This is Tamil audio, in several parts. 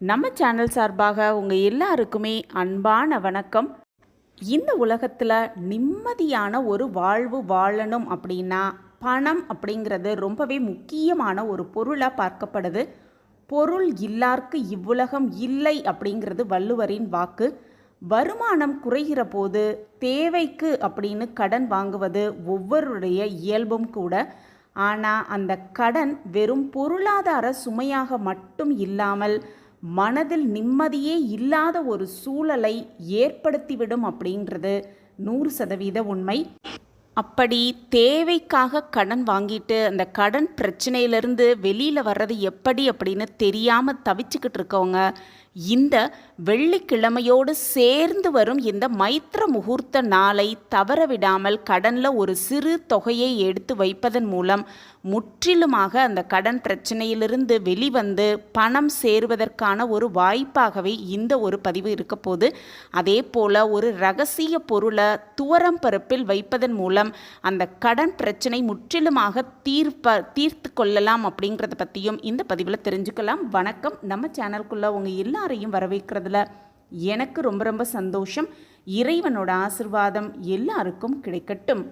நம்ம சேனல் சார்பாக உங்கள் எல்லாருக்குமே அன்பான வணக்கம். இந்த உலகத்தில் நிம்மதியான ஒரு வாழ்வு வாழணும் அப்படின்னா பணம் அப்படிங்கிறது ரொம்பவே முக்கியமான ஒரு பொருளாக பார்க்கப்படுது. பொருள் இல்லார்க்கு இவ்வுலகம் இல்லை அப்படிங்கிறது வள்ளுவரின் வாக்கு. வருமானம் குறைகிற போது தேவைக்கு அப்படின்னு கடன் வாங்குவது ஒவ்வொருடைய இயல்பும் கூட. ஆனால் அந்த கடன் வெறும் பொருளாதார சுமையாக மட்டும் இல்லாமல் மனதில் நிம்மதியே இல்லாத ஒரு சூழலை ஏற்படுத்திவிடும் அப்படின்றது நூறு சதவீத உண்மை. அப்படி தேவைக்காக கடன் வாங்கிட்டு அந்த கடன் பிரச்சனையிலேருந்து வெளியில் வர்றது எப்படி அப்படின்னு தெரியாமல் தவிச்சுக்கிட்டு இருக்கவங்க இந்த வெள்ளிக்கிழமையோடு சேர்ந்து வரும் இந்த மைத்திர முகூர்த்த நாளை தவற விடாமல் கடனில் ஒரு சிறு தொகையை எடுத்து வைப்பதன் மூலம் முற்றிலுமாக அந்த கடன் பிரச்சனையிலிருந்து வெளிவந்து பணம் சேருவதற்கான ஒரு வாய்ப்பாகவே இந்த ஒரு பதிவு இருக்க போது அதே போல் ஒரு ரகசிய பொருளை துவரம் பருப்பில் வைப்பதன் மூலம் அந்த கடன் பிரச்சனை முற்றிலுமாக தீர்ப்ப தீர்த்து கொள்ளலாம் அப்படிங்கிறத பற்றியும் இந்த பதிவில் தெரிஞ்சுக்கலாம். வணக்கம். நம்ம சேனலுக்குள்ளே உங்கள் எல்லாரையும் வரவேற்கிறதுல எனக்கு ரொம்ப ரொம்ப சந்தோஷம். இறைவனோட ஆசிர்வாதம் எல்லாருக்கும் கிடைக்கட்டும்.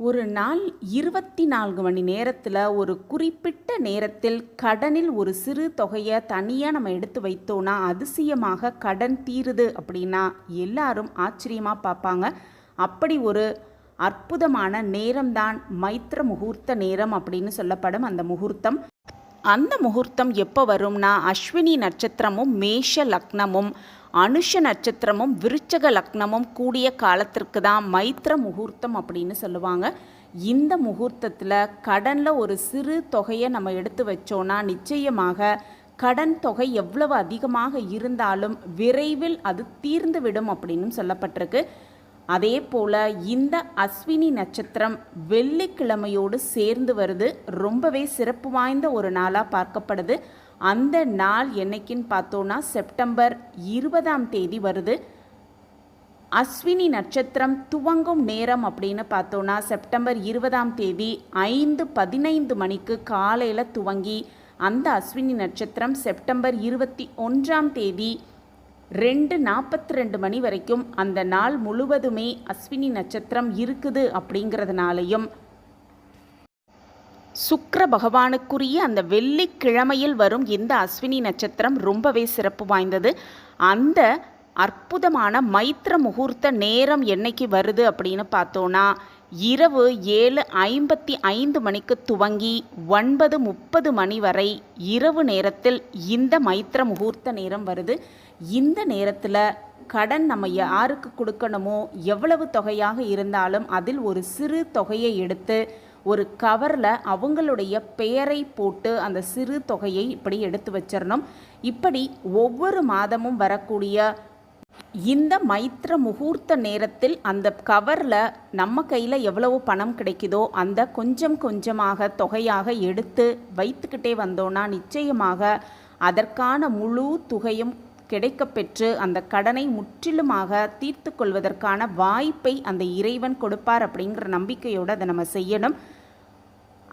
ஒரு நாள் இருபத்தி நான்கு மணி நேரத்தில் ஒரு குறிப்பிட்ட நேரத்தில் கடனில் ஒரு சிறு தொகையை தனியாக நம்ம எடுத்து வைத்தோன்னா அதிசயமாக கடன் தீருது அப்படின்னா எல்லாரும் ஆச்சரியமாக பார்ப்பாங்க. அப்படி ஒரு அற்புதமான நேரம்தான் மைத்திர முகூர்த்த நேரம் அப்படின்னு சொல்லப்படும் அந்த முகூர்த்தம். அந்த முகூர்த்தம் எப்போ வரும்னா அஸ்வினி நட்சத்திரமும் மேஷ லக்னமும் அனுஷ நட்சத்திரமும் விருச்சக லக்னமும் கூடிய காலத்திற்கு தான் மைத்திர முகூர்த்தம் அப்படின்னு சொல்லுவாங்க. இந்த முகூர்த்தத்தில் கடனில் ஒரு சிறு தொகையை நம்ம எடுத்து வச்சோன்னா நிச்சயமாக கடன் தொகை எவ்வளவு அதிகமாக இருந்தாலும் விரைவில் அது தீர்ந்துவிடும் அப்படின்னு சொல்லப்பட்டிருக்கு. அதே போல் இந்த அஸ்வினி நட்சத்திரம் வெள்ளிக்கிழமையோடு சேர்ந்து வருது. ரொம்பவே சிறப்பு வாய்ந்த ஒரு நாளாக பார்க்கப்படுது. அந்த நாள் என்னைக்குன்னு பார்த்தோன்னா செப்டம்பர் இருபதாம் தேதி வருது. அஸ்வினி நட்சத்திரம் துவங்கும் நேரம் அப்படின்னு பார்த்தோன்னா செப்டம்பர் இருபதாம் தேதி ஐந்து பதினைந்து மணிக்கு காலையில் துவங்கி அந்த அஸ்வினி நட்சத்திரம் செப்டம்பர் இருபத்தி ஒன்றாம் தேதி ரெண்டு நாற்பத்தி ரெண்டு மணி வரைக்கும் அந்த நாள் முழுவதுமே அஸ்வினி நட்சத்திரம் இருக்குது அப்படிங்கிறதுனாலையும். சுக்கர பகவானுக்குரிய அந்த வெள்ளிக்கிழமையில் வரும் இந்த அஸ்வினி நட்சத்திரம் ரொம்பவே சிறப்பு வாய்ந்தது. அந்த அற்புதமான மைத்திர முகூர்த்த நேரம் என்னைக்கு வருது அப்படின்னு பார்த்தோன்னா இரவு ஏழு ஐம்பத்தி ஐந்து மணிக்கு துவங்கி ஒன்பது முப்பது மணி வரை இரவு நேரத்தில் இந்த மைத்திர முகூர்த்த நேரம் வருது. இந்த நேரத்தில் கடன் நம்ம யாருக்கு கொடுக்கணுமோ எவ்வளவு தொகையாக இருந்தாலும் அதில் ஒரு சிறு தொகையை எடுத்து ஒரு கவரில் அவங்களுடைய பெயரை போட்டு அந்த சிறு தொகையை இப்படி எடுத்து வச்சிடணும். இப்படி ஒவ்வொரு மாதமும் வரக்கூடிய இந்த மைத்திர முகூர்த்த நேரத்தில் அந்த கவரில் நம்ம கையில் எவ்வளவு பணம் கிடைக்குதோ அந்த கொஞ்சம் கொஞ்சமாக தொகையாக எடுத்து வைத்துக்கிட்டே வந்தோன்னா நிச்சயமாக அதற்கான முழு தொகையும் கிடைக்கப்பெற்று அந்த கடனை முற்றிலுமாக தீர்த்து கொள்வதற்கான வாய்ப்பை அந்த இறைவன் கொடுப்பார் அப்படிங்கிற நம்பிக்கையோடு அதை நம்ம செய்யணும்.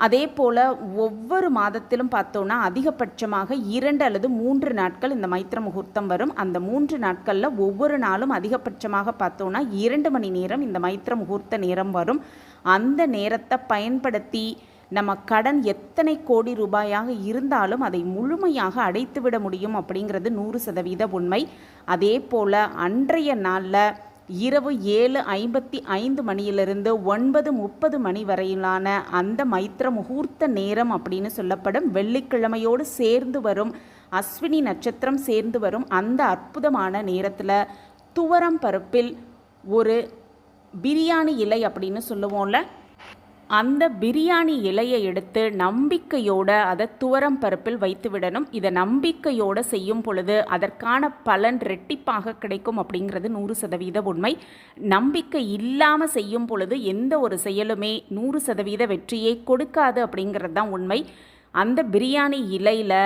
அதே போல் ஒவ்வொரு மாதத்திலும் பார்த்தோன்னா அதிகபட்சமாக இரண்டு அல்லது மூன்று நாட்கள் இந்த மைத்திர முகூர்த்தம் வரும். அந்த மூன்று நாட்களில் ஒவ்வொரு நாளும் அதிகபட்சமாக பார்த்தோன்னா இரண்டு மணி நேரம் இந்த மைத்திர முகூர்த்த நேரம் வரும். அந்த நேரத்தை பயன்படுத்தி நம்ம கடன் எத்தனை கோடி ரூபாயாக இருந்தாலும் அதை முழுமையாக அடைத்துவிட முடியும் அப்படிங்கிறது நூறு சதவீத உண்மை. அதே போல் அன்றைய நாளில் இரவு ஏழு ஐம்பத்தி ஐந்து மணியிலிருந்து ஒன்பது முப்பது மணி வரையிலான அந்த மைத்திர முகூர்த்த நேரம் அப்படின்னு சொல்லப்படும். வெள்ளிக்கிழமையோடு சேர்ந்து வரும் அஸ்வினி நட்சத்திரம் சேர்ந்து வரும் அந்த அற்புதமான நேரத்தில் துவரம் பருப்பில் ஒரு பிரியாணி இலை அப்படின்னு சொல்லுவோம்ல அந்த பிரியாணி இலையை எடுத்து நம்பிக்கையோட அதை துவரம் பருப்பில் வைத்து விடணும். இதை நம்பிக்கையோடு செய்யும் பொழுது அதற்கான பலன் ரெட்டிப்பாக கிடைக்கும் அப்படிங்கிறது நூறு சதவீத உண்மை. நம்பிக்கை இல்லாமல் செய்யும் பொழுது எந்த ஒரு செயலுமே நூறு சதவீத வெற்றியை கொடுக்காது அப்படிங்கிறது தான் உண்மை. அந்த பிரியாணி இலையில்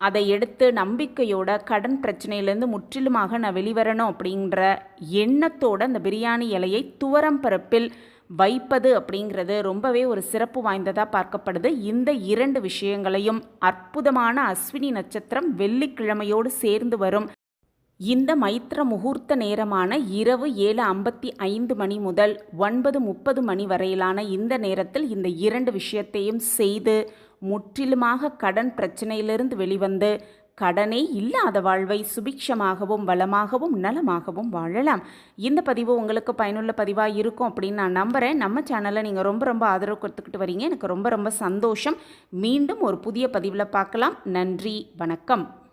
அதை எடுத்து நம்பிக்கையோட கடன் பிரச்சனையிலேருந்து முற்றிலுமாக நான் வெளிவரணும் அப்படின்ற எண்ணத்தோட அந்த பிரியாணி இலையை துவரம் பருப்பில் வைப்பது அப்படிங்கிறது ரொம்பவே ஒரு சிறப்பு வாய்ந்ததாக பார்க்கப்படுது. இந்த இரண்டு விஷயங்களையும் அற்புதமான அஸ்வினி நட்சத்திரம் வெள்ளிக்கிழமையோடு சேர்ந்து வரும். இந்த மைத்திர முகூர்த்த நேரமான இரவு ஏழு ஐம்பத்தி ஐந்து மணி முதல் ஒன்பது முப்பது மணி வரையிலான இந்த நேரத்தில் இந்த இரண்டு விஷயத்தையும் செய்து முற்றிலுமாக கடன் பிரச்சனையிலிருந்து வெளிவந்து கடனே இல்லாத வாழ்வை சுபிக்ஷமாகவும் வளமாகவும் நலமாகவும் வாழலாம். இந்த பதிவு உங்களுக்கு பயனுள்ள பதிவாக இருக்கும் அப்படின்னு நான் நம்புகிறேன் நம்ம சேனலை நீங்கள் ரொம்ப ரொம்ப ஆதரவு கொடுத்துக்கிட்டு வரீங்க. எனக்கு ரொம்ப ரொம்ப சந்தோஷம். மீண்டும் ஒரு புதிய பதிவில் பார்க்கலாம். நன்றி வணக்கம்.